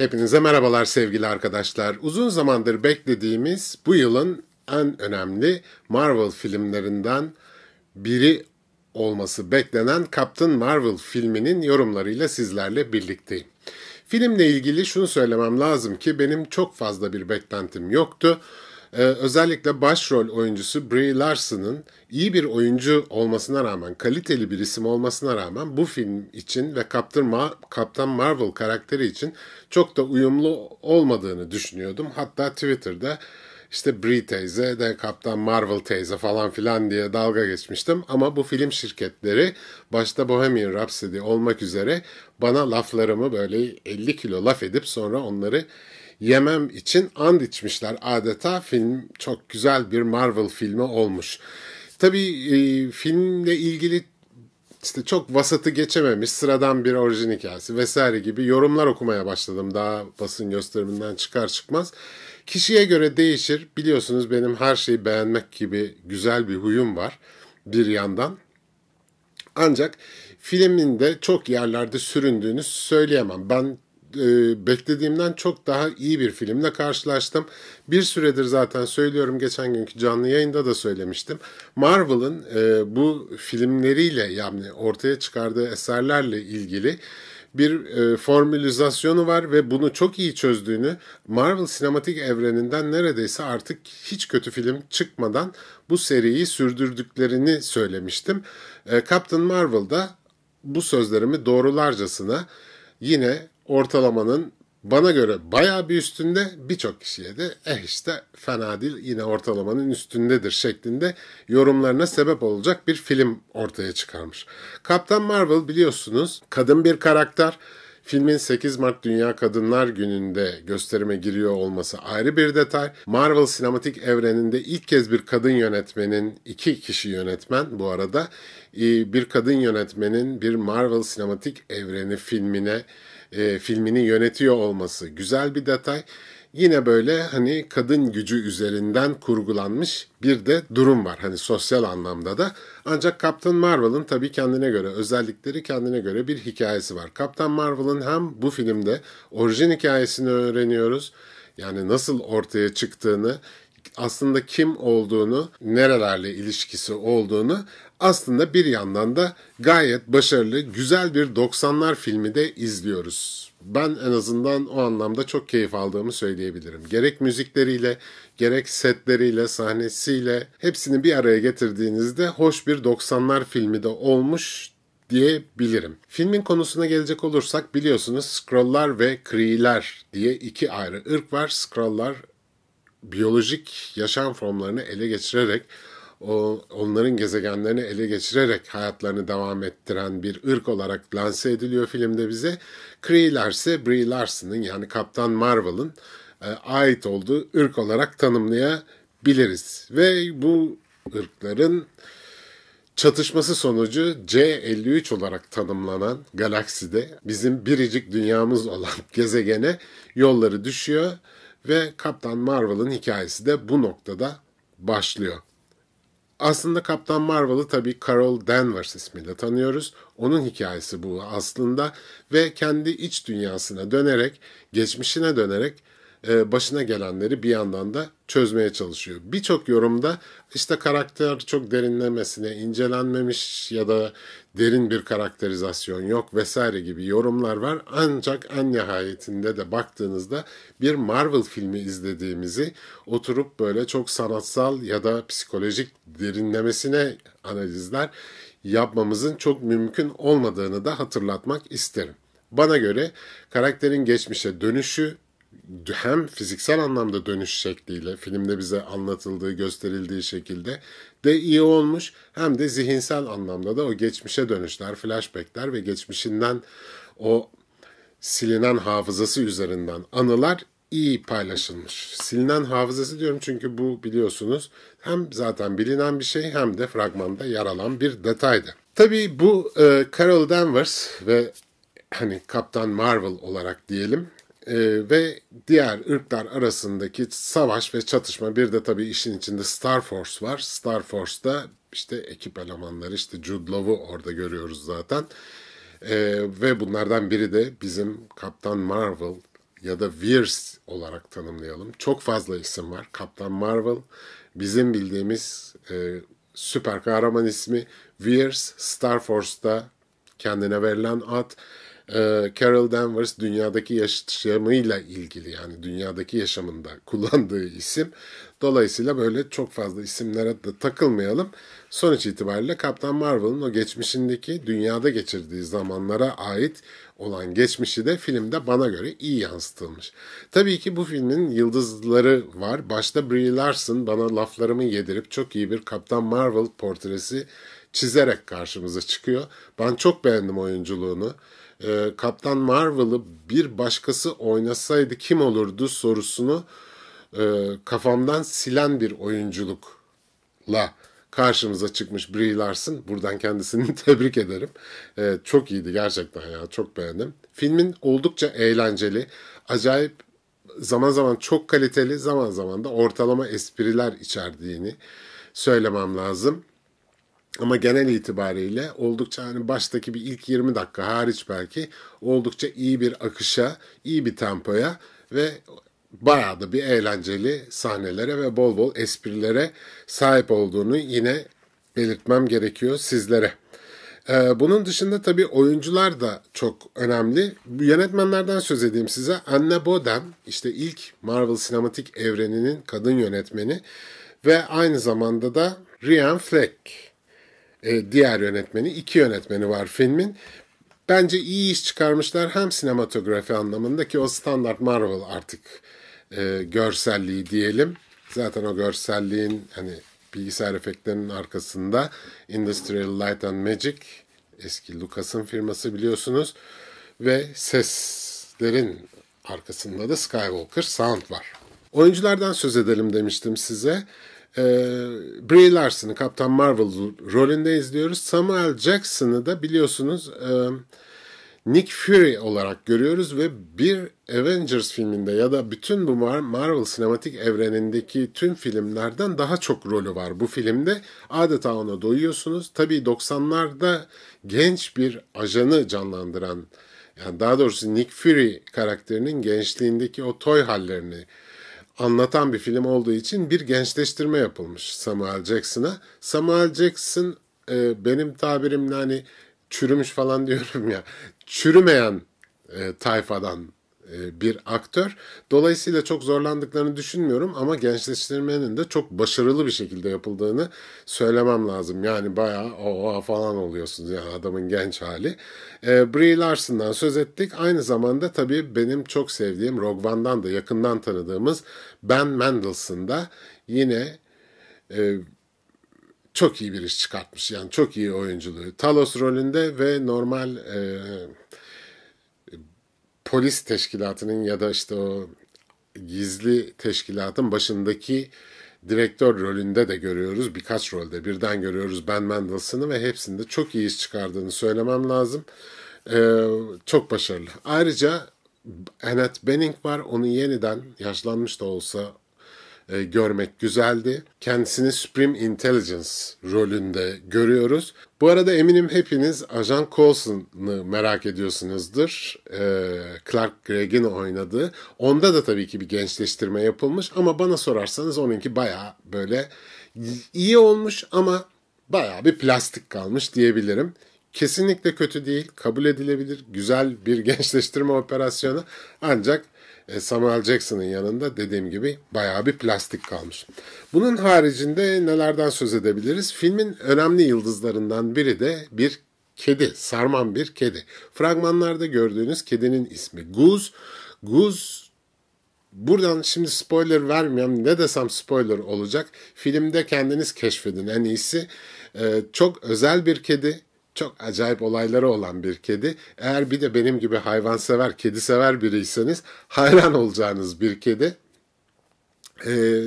Hepinize merhabalar sevgili arkadaşlar. Uzun zamandır beklediğimiz bu yılın en önemli Marvel filmlerinden biri olması beklenen Captain Marvel filminin yorumlarıyla sizlerle birlikteyim. Filmle ilgili şunu söylemem lazım ki benim çok fazla bir beklentim yoktu. Ee, özellikle başrol oyuncusu Brie Larson'ın iyi bir oyuncu olmasına rağmen, kaliteli bir isim olmasına rağmen bu film için ve Captain, Ma Captain Marvel karakteri için çok da uyumlu olmadığını düşünüyordum. Hatta Twitter'da işte Brie teyze de Kaptan Marvel teyze falan filan diye dalga geçmiştim. Ama bu film şirketleri başta Bohemian Rhapsody olmak üzere bana laflarımı böyle 50 kilo laf edip sonra onları yemem için and içmişler. Adeta film çok güzel bir Marvel filmi olmuş. Tabii e, filmle ilgili işte çok vasatı geçememiş sıradan bir orijin hikayesi vesaire gibi yorumlar okumaya başladım daha basın gösteriminden çıkar çıkmaz. Kişiye göre değişir. Biliyorsunuz benim her şeyi beğenmek gibi güzel bir huyum var bir yandan. Ancak filmin de çok yerlerde süründüğünü söyleyemem. Ben e, beklediğimden çok daha iyi bir filmle karşılaştım. Bir süredir zaten söylüyorum geçen günkü canlı yayında da söylemiştim. Marvel'ın e, bu filmleriyle yani ortaya çıkardığı eserlerle ilgili bir e, formülizasyonu var ve bunu çok iyi çözdüğünü Marvel sinematik evreninden neredeyse artık hiç kötü film çıkmadan bu seriyi sürdürdüklerini söylemiştim. E, Captain Marvel'da bu sözlerimi doğrularcasına yine ortalamanın bana göre bayağı bir üstünde birçok kişiye de eh işte fena değil yine ortalamanın üstündedir şeklinde yorumlarına sebep olacak bir film ortaya çıkarmış. Kaptan Marvel biliyorsunuz kadın bir karakter. Filmin 8 Mart Dünya Kadınlar Günü'nde gösterime giriyor olması ayrı bir detay. Marvel sinematik evreninde ilk kez bir kadın yönetmenin, iki kişi yönetmen bu arada, bir kadın yönetmenin bir Marvel sinematik evreni filmine e, filmini yönetiyor olması güzel bir detay. Yine böyle hani kadın gücü üzerinden kurgulanmış bir de durum var hani sosyal anlamda da. Ancak Captain Marvel'ın tabii kendine göre özellikleri kendine göre bir hikayesi var. Captain Marvel'ın hem bu filmde orijin hikayesini öğreniyoruz. Yani nasıl ortaya çıktığını, aslında kim olduğunu, nerelerle ilişkisi olduğunu aslında bir yandan da gayet başarılı, güzel bir 90'lar filmi de izliyoruz. Ben en azından o anlamda çok keyif aldığımı söyleyebilirim. Gerek müzikleriyle, gerek setleriyle, sahnesiyle hepsini bir araya getirdiğinizde hoş bir 90'lar filmi de olmuş diyebilirim. Filmin konusuna gelecek olursak biliyorsunuz Skrull'lar ve Kree'ler diye iki ayrı ırk var. Skrull'lar biyolojik yaşam formlarını ele geçirerek o, onların gezegenlerini ele geçirerek hayatlarını devam ettiren bir ırk olarak lanse ediliyor filmde bize. Kree'ler ise Brie Larson'ın yani Kaptan Marvel'ın e, ait olduğu ırk olarak tanımlayabiliriz. Ve bu ırkların çatışması sonucu C53 olarak tanımlanan galakside bizim biricik dünyamız olan gezegene yolları düşüyor ve Kaptan Marvel'ın hikayesi de bu noktada başlıyor. Aslında Kaptan Marvel'ı tabii Carol Danvers ismiyle tanıyoruz. Onun hikayesi bu aslında ve kendi iç dünyasına dönerek, geçmişine dönerek başına gelenleri bir yandan da çözmeye çalışıyor. Birçok yorumda işte karakter çok derinlemesine incelenmemiş ya da derin bir karakterizasyon yok vesaire gibi yorumlar var. Ancak en nihayetinde de baktığınızda bir Marvel filmi izlediğimizi oturup böyle çok sanatsal ya da psikolojik derinlemesine analizler yapmamızın çok mümkün olmadığını da hatırlatmak isterim. Bana göre karakterin geçmişe dönüşü hem fiziksel anlamda dönüş şekliyle filmde bize anlatıldığı, gösterildiği şekilde de iyi olmuş. Hem de zihinsel anlamda da o geçmişe dönüşler, flashbackler ve geçmişinden o silinen hafızası üzerinden anılar iyi paylaşılmış. Silinen hafızası diyorum çünkü bu biliyorsunuz hem zaten bilinen bir şey hem de fragmanda yer alan bir detaydı. Tabii bu e, Carol Danvers ve hani Kaptan Marvel olarak diyelim e, ve diğer ırklar arasındaki savaş ve çatışma bir de tabii işin içinde Star Force var. Star Force'da işte ekip elemanları işte Jude Law'u orada görüyoruz zaten. E, ve bunlardan biri de bizim Kaptan Marvel ya da Veers olarak tanımlayalım. Çok fazla isim var. Kaptan Marvel, bizim bildiğimiz e, süper kahraman ismi Veers, Star Force'da kendine verilen ad. E, Carol Danvers dünyadaki yaşamıyla ilgili yani dünyadaki yaşamında kullandığı isim. Dolayısıyla böyle çok fazla isimlere de takılmayalım. Sonuç itibariyle Kaptan Marvel'ın o geçmişindeki dünyada geçirdiği zamanlara ait olan geçmişi de filmde bana göre iyi yansıtılmış. Tabii ki bu filmin yıldızları var. Başta Brie Larson bana laflarımı yedirip çok iyi bir Kaptan Marvel portresi çizerek karşımıza çıkıyor. Ben çok beğendim oyunculuğunu. Ee, Kaptan Marvel'ı bir başkası oynasaydı kim olurdu sorusunu e, kafamdan silen bir oyunculukla karşımıza çıkmış Brie Larson. Buradan kendisini tebrik ederim. Ee, çok iyiydi gerçekten ya çok beğendim. Filmin oldukça eğlenceli, acayip zaman zaman çok kaliteli, zaman zaman da ortalama espriler içerdiğini söylemem lazım. Ama genel itibariyle oldukça hani baştaki bir ilk 20 dakika hariç belki oldukça iyi bir akışa, iyi bir tempoya ve bayağı da bir eğlenceli sahnelere ve bol bol esprilere sahip olduğunu yine belirtmem gerekiyor sizlere. Ee, bunun dışında tabii oyuncular da çok önemli. Yönetmenlerden söz edeyim size. Anne Boden, işte ilk Marvel sinematik evreninin kadın yönetmeni ve aynı zamanda da Ryan Fleck, e, diğer yönetmeni. iki yönetmeni var filmin. Bence iyi iş çıkarmışlar hem sinematografi anlamında ki o standart Marvel artık e, görselliği diyelim. Zaten o görselliğin hani bilgisayar efektlerinin arkasında Industrial Light and Magic eski Lucas'ın firması biliyorsunuz ve seslerin arkasında da Skywalker Sound var. Oyunculardan söz edelim demiştim size. Ee, Brie Larson'ı Kaptan Marvel rolünde izliyoruz. Samuel Jackson'ı da biliyorsunuz e, Nick Fury olarak görüyoruz ve bir Avengers filminde ya da bütün bu Marvel sinematik evrenindeki tüm filmlerden daha çok rolü var bu filmde. Adeta ona doyuyorsunuz. Tabii 90'larda genç bir ajanı canlandıran yani daha doğrusu Nick Fury karakterinin gençliğindeki o toy hallerini anlatan bir film olduğu için bir gençleştirme yapılmış Samuel Jackson'a. Samuel Jackson e, benim tabirimle hani çürümüş falan diyorum ya çürümeyen e, tayfadan bir aktör. Dolayısıyla çok zorlandıklarını düşünmüyorum ama gençleştirmenin de çok başarılı bir şekilde yapıldığını söylemem lazım. Yani bayağı o falan oluyorsunuz yani adamın genç hali. E, Brie Larson'dan söz ettik. Aynı zamanda tabii benim çok sevdiğim Rogue One'dan da yakından tanıdığımız Ben Mendelsohn da yine e, çok iyi bir iş çıkartmış. Yani çok iyi oyunculuğu. Talos rolünde ve normal e, polis teşkilatının ya da işte o gizli teşkilatın başındaki direktör rolünde de görüyoruz. Birkaç rolde birden görüyoruz Ben Mendelsohn'ı ve hepsinde çok iyi iş çıkardığını söylemem lazım. Ee, çok başarılı. Ayrıca Annette Bening var. Onu yeniden yaşlanmış da olsa e, görmek güzeldi. Kendisini Supreme Intelligence rolünde görüyoruz. Bu arada eminim hepiniz Ajan Coulson'ı merak ediyorsunuzdur. E, Clark Gregg'in oynadığı. Onda da tabii ki bir gençleştirme yapılmış ama bana sorarsanız onunki baya böyle iyi olmuş ama baya bir plastik kalmış diyebilirim. Kesinlikle kötü değil, kabul edilebilir, güzel bir gençleştirme operasyonu ancak Samuel Jackson'ın yanında dediğim gibi bayağı bir plastik kalmış. Bunun haricinde nelerden söz edebiliriz? Filmin önemli yıldızlarından biri de bir kedi, sarman bir kedi. Fragmanlarda gördüğünüz kedinin ismi Guz. Guz Buradan şimdi spoiler vermiyorum. Ne desem spoiler olacak. Filmde kendiniz keşfedin en iyisi. Ee, çok özel bir kedi. Çok acayip olayları olan bir kedi. Eğer bir de benim gibi hayvan sever, kedi sever biriyseniz hayran olacağınız bir kedi. Ee,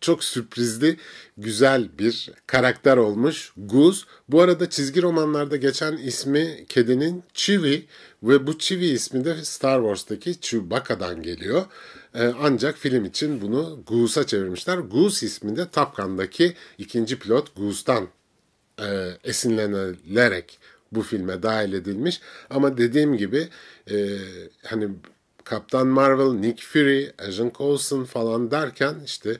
çok sürprizli, güzel bir karakter olmuş Guz. Bu arada çizgi romanlarda geçen ismi kedinin Chewie ve bu Chewie ismi de Star Wars'taki Chewbacca'dan geliyor. Ee, ancak film için bunu Goose'a çevirmişler. Goose ismi de Top ikinci pilot Goose'dan e, esinlenilerek bu filme dahil edilmiş. Ama dediğim gibi e, hani Kaptan Marvel, Nick Fury, Agent Coulson falan derken işte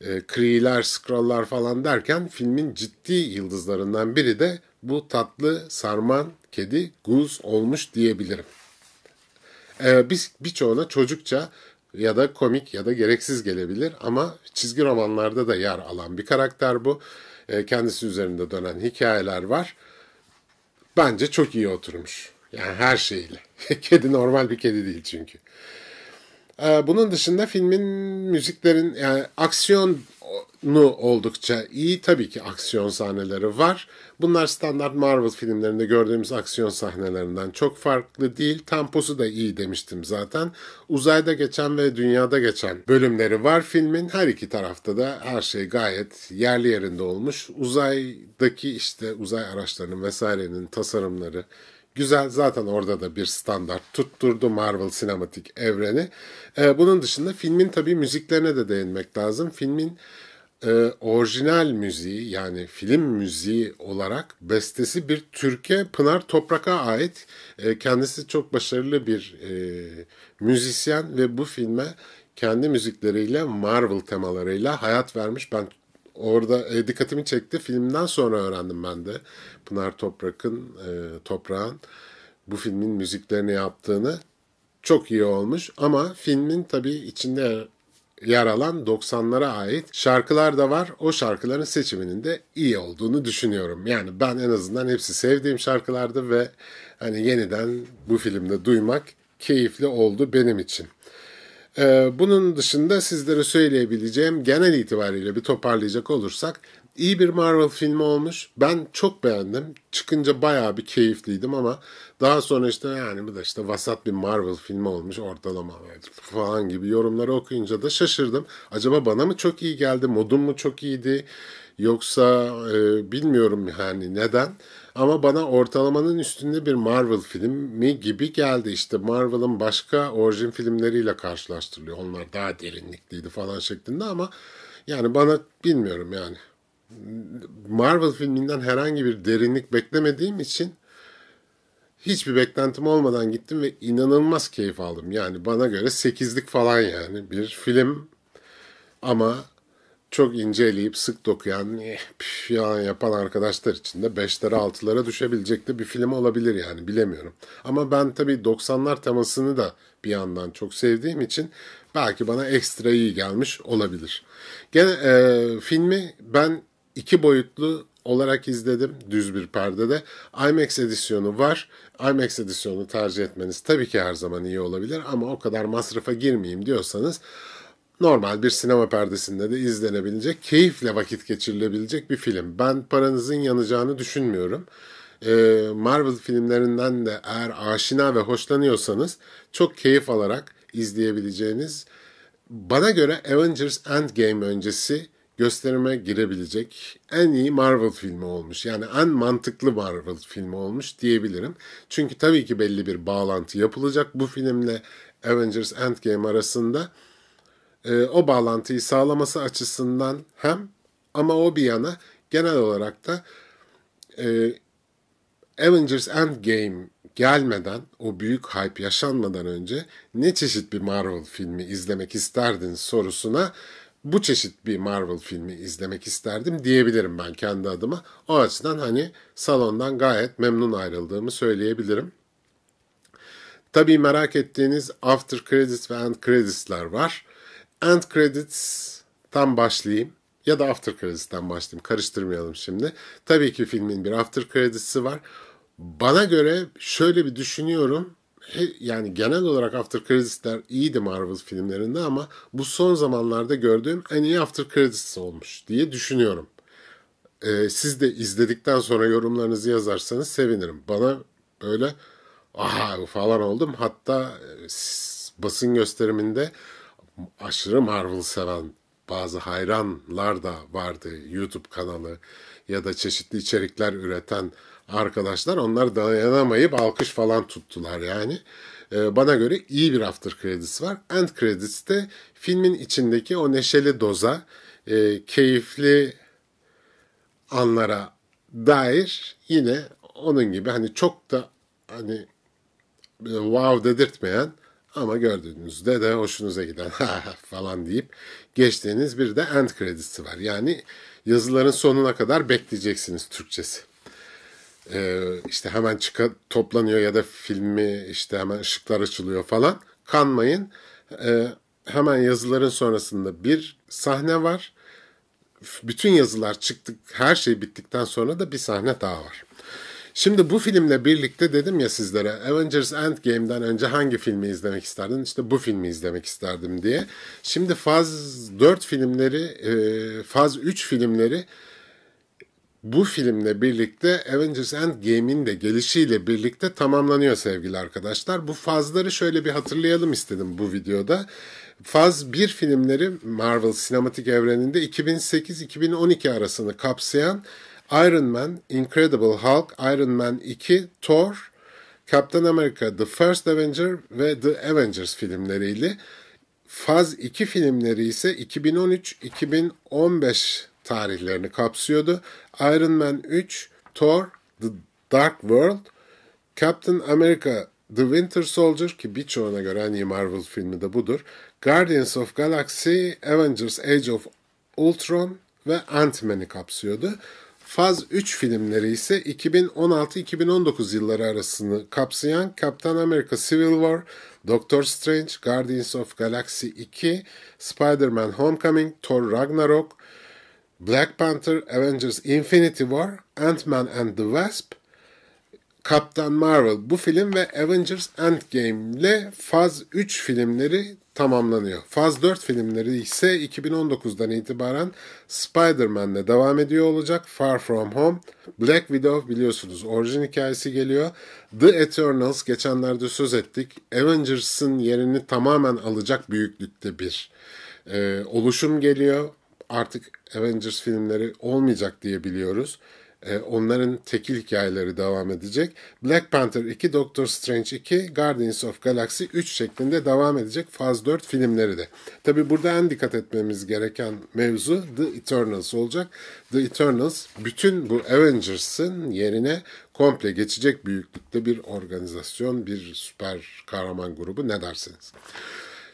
e, Kree'ler, Skrull'lar falan derken filmin ciddi yıldızlarından biri de bu tatlı sarman kedi Goose olmuş diyebilirim. Ee, biz birçoğuna çocukça ya da komik ya da gereksiz gelebilir ama çizgi romanlarda da yer alan bir karakter bu. Ee, kendisi üzerinde dönen hikayeler var. Bence çok iyi oturmuş. Yani her şeyle. kedi normal bir kedi değil çünkü. Ee, bunun dışında filmin müziklerin yani aksiyonu oldukça iyi. Tabii ki aksiyon sahneleri var. Bunlar standart Marvel filmlerinde gördüğümüz aksiyon sahnelerinden çok farklı değil. Temposu da iyi demiştim zaten. Uzayda geçen ve dünyada geçen bölümleri var filmin. Her iki tarafta da her şey gayet yerli yerinde olmuş. Uzaydaki işte uzay araçlarının vesairenin tasarımları, Güzel zaten orada da bir standart tutturdu Marvel sinematik evreni. Ee, bunun dışında filmin tabii müziklerine de değinmek lazım. Filmin e, orijinal müziği yani film müziği olarak bestesi bir Türkiye Pınar Toprak'a ait. E, kendisi çok başarılı bir e, müzisyen ve bu filme kendi müzikleriyle Marvel temalarıyla hayat vermiş. Ben orada e, dikkatimi çekti. Filmden sonra öğrendim ben de Pınar Toprak'ın e, Toprağın bu filmin müziklerini yaptığını. Çok iyi olmuş ama filmin tabii içinde yer alan 90'lara ait şarkılar da var. O şarkıların seçiminin de iyi olduğunu düşünüyorum. Yani ben en azından hepsi sevdiğim şarkılardı ve hani yeniden bu filmde duymak keyifli oldu benim için. Ee, bunun dışında sizlere söyleyebileceğim genel itibariyle bir toparlayacak olursak iyi bir Marvel filmi olmuş. Ben çok beğendim. Çıkınca bayağı bir keyifliydim ama daha sonra işte yani bu da işte vasat bir Marvel filmi olmuş ortalama falan gibi yorumları okuyunca da şaşırdım. Acaba bana mı çok iyi geldi, modum mu çok iyiydi yoksa e, bilmiyorum yani neden. Ama bana ortalamanın üstünde bir Marvel filmi gibi geldi. İşte Marvel'ın başka orijin filmleriyle karşılaştırılıyor. Onlar daha derinlikliydi falan şeklinde ama yani bana bilmiyorum yani. Marvel filminden herhangi bir derinlik beklemediğim için hiçbir beklentim olmadan gittim ve inanılmaz keyif aldım. Yani bana göre sekizlik falan yani bir film ama çok inceleyip sık dokuyan eh, yapan arkadaşlar için de 5'lere 6'lara düşebilecek de bir film olabilir yani bilemiyorum. Ama ben tabii 90'lar temasını da bir yandan çok sevdiğim için belki bana ekstra iyi gelmiş olabilir. Gene e, filmi ben iki boyutlu olarak izledim düz bir perdede. IMAX edisyonu var. IMAX edisyonu tercih etmeniz tabii ki her zaman iyi olabilir ama o kadar masrafa girmeyeyim diyorsanız normal bir sinema perdesinde de izlenebilecek, keyifle vakit geçirilebilecek bir film. Ben paranızın yanacağını düşünmüyorum. Ee, Marvel filmlerinden de eğer aşina ve hoşlanıyorsanız çok keyif alarak izleyebileceğiniz bana göre Avengers Endgame öncesi gösterime girebilecek en iyi Marvel filmi olmuş. Yani en mantıklı Marvel filmi olmuş diyebilirim. Çünkü tabii ki belli bir bağlantı yapılacak bu filmle Avengers Endgame arasında e, o bağlantıyı sağlaması açısından hem ama o bir yana genel olarak da e, Avengers Endgame gelmeden, o büyük hype yaşanmadan önce ne çeşit bir Marvel filmi izlemek isterdin sorusuna bu çeşit bir Marvel filmi izlemek isterdim diyebilirim ben kendi adıma. O açıdan hani salondan gayet memnun ayrıldığımı söyleyebilirim. Tabii merak ettiğiniz after credits ve end credits'ler var. End credits tam başlayayım ya da after credits'ten başlayayım. Karıştırmayalım şimdi. Tabii ki filmin bir after credits'i var. Bana göre şöyle bir düşünüyorum. Yani genel olarak after credits'ler iyiydi Marvel filmlerinde ama bu son zamanlarda gördüğüm en iyi after credits olmuş diye düşünüyorum. Ee, siz de izledikten sonra yorumlarınızı yazarsanız sevinirim. Bana böyle aha falan oldum. Hatta e, basın gösteriminde aşırı Marvel seven bazı hayranlar da vardı. YouTube kanalı ya da çeşitli içerikler üreten arkadaşlar onlar dayanamayıp alkış falan tuttular yani. Ee, bana göre iyi bir after credits var. End credits de filmin içindeki o neşeli doza, e, keyifli anlara dair yine onun gibi hani çok da hani e, wow dedirtmeyen Ama gördüğünüzde de hoşunuza giden falan deyip geçtiğiniz bir de end kredisi var. Yani yazıların sonuna kadar bekleyeceksiniz Türkçesi. Ee, işte hemen çıka, toplanıyor ya da filmi işte hemen ışıklar açılıyor falan. Kanmayın. Ee, hemen yazıların sonrasında bir sahne var. Bütün yazılar çıktık, her şey bittikten sonra da bir sahne daha var. Şimdi bu filmle birlikte dedim ya sizlere Avengers Endgame'den önce hangi filmi izlemek isterdin? İşte bu filmi izlemek isterdim diye. Şimdi faz 4 filmleri, e, faz 3 filmleri bu filmle birlikte Avengers Endgame'in de gelişiyle birlikte tamamlanıyor sevgili arkadaşlar. Bu fazları şöyle bir hatırlayalım istedim bu videoda. Faz 1 filmleri Marvel sinematik evreninde 2008-2012 arasını kapsayan Iron Man, Incredible Hulk, Iron Man 2, Thor, Captain America, The First Avenger ve The Avengers filmleriyle Faz 2 filmleri ise 2013-2015 tarihlerini kapsıyordu. Iron Man 3, Thor, The Dark World, Captain America, The Winter Soldier ki birçoğuna göre en iyi Marvel filmi de budur. Guardians of Galaxy, Avengers Age of Ultron ve Ant-Man'i kapsıyordu. Faz 3 filmleri ise 2016-2019 yılları arasını kapsayan Captain America Civil War, Doctor Strange, Guardians of Galaxy 2, Spider-Man Homecoming, Thor Ragnarok, Black Panther, Avengers Infinity War, Ant-Man and the Wasp, Captain Marvel bu film ve Avengers Endgame ile Faz 3 filmleri tamamlanıyor. Faz 4 filmleri ise 2019'dan itibaren Spider-Man'le devam ediyor olacak. Far From Home, Black Widow biliyorsunuz orijin hikayesi geliyor. The Eternals geçenlerde söz ettik. Avengers'ın yerini tamamen alacak büyüklükte bir e, oluşum geliyor. Artık Avengers filmleri olmayacak diye biliyoruz. E, onların tekil hikayeleri devam edecek. Black Panther 2, Doctor Strange 2, Guardians of Galaxy 3 şeklinde devam edecek faz 4 filmleri de. Tabi burada en dikkat etmemiz gereken mevzu The Eternals olacak. The Eternals bütün bu Avengers'ın yerine komple geçecek büyüklükte bir organizasyon, bir süper kahraman grubu ne dersiniz?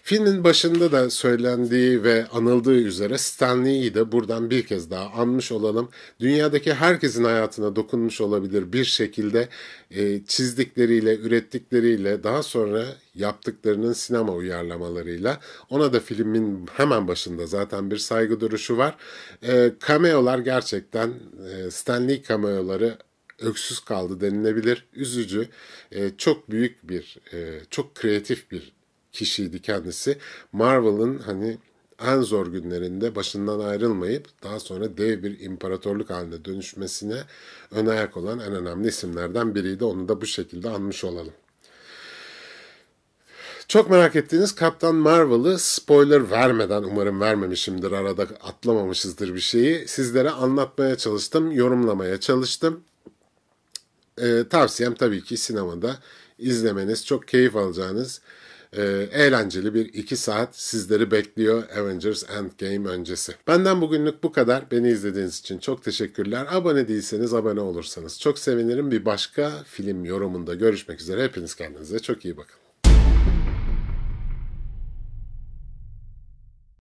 Filmin başında da söylendiği ve anıldığı üzere Stan Lee'yi de buradan bir kez daha anmış olalım. Dünyadaki herkesin hayatına dokunmuş olabilir bir şekilde e, çizdikleriyle, ürettikleriyle, daha sonra yaptıklarının sinema uyarlamalarıyla. Ona da filmin hemen başında zaten bir saygı duruşu var. E, cameolar gerçekten e, Stan Lee cameoları öksüz kaldı denilebilir. Üzücü, e, çok büyük bir, e, çok kreatif bir kişiydi kendisi. Marvel'ın hani en zor günlerinde başından ayrılmayıp daha sonra dev bir imparatorluk haline dönüşmesine ön ayak olan en önemli isimlerden biriydi. Onu da bu şekilde anmış olalım. Çok merak ettiğiniz Kaptan Marvel'ı spoiler vermeden umarım vermemişimdir arada atlamamışızdır bir şeyi sizlere anlatmaya çalıştım, yorumlamaya çalıştım. Ee, tavsiyem tabii ki sinemada izlemeniz, çok keyif alacağınız e, eğlenceli bir iki saat sizleri bekliyor Avengers Endgame öncesi. Benden bugünlük bu kadar. Beni izlediğiniz için çok teşekkürler. Abone değilseniz abone olursanız çok sevinirim. Bir başka film yorumunda görüşmek üzere. Hepiniz kendinize çok iyi bakın.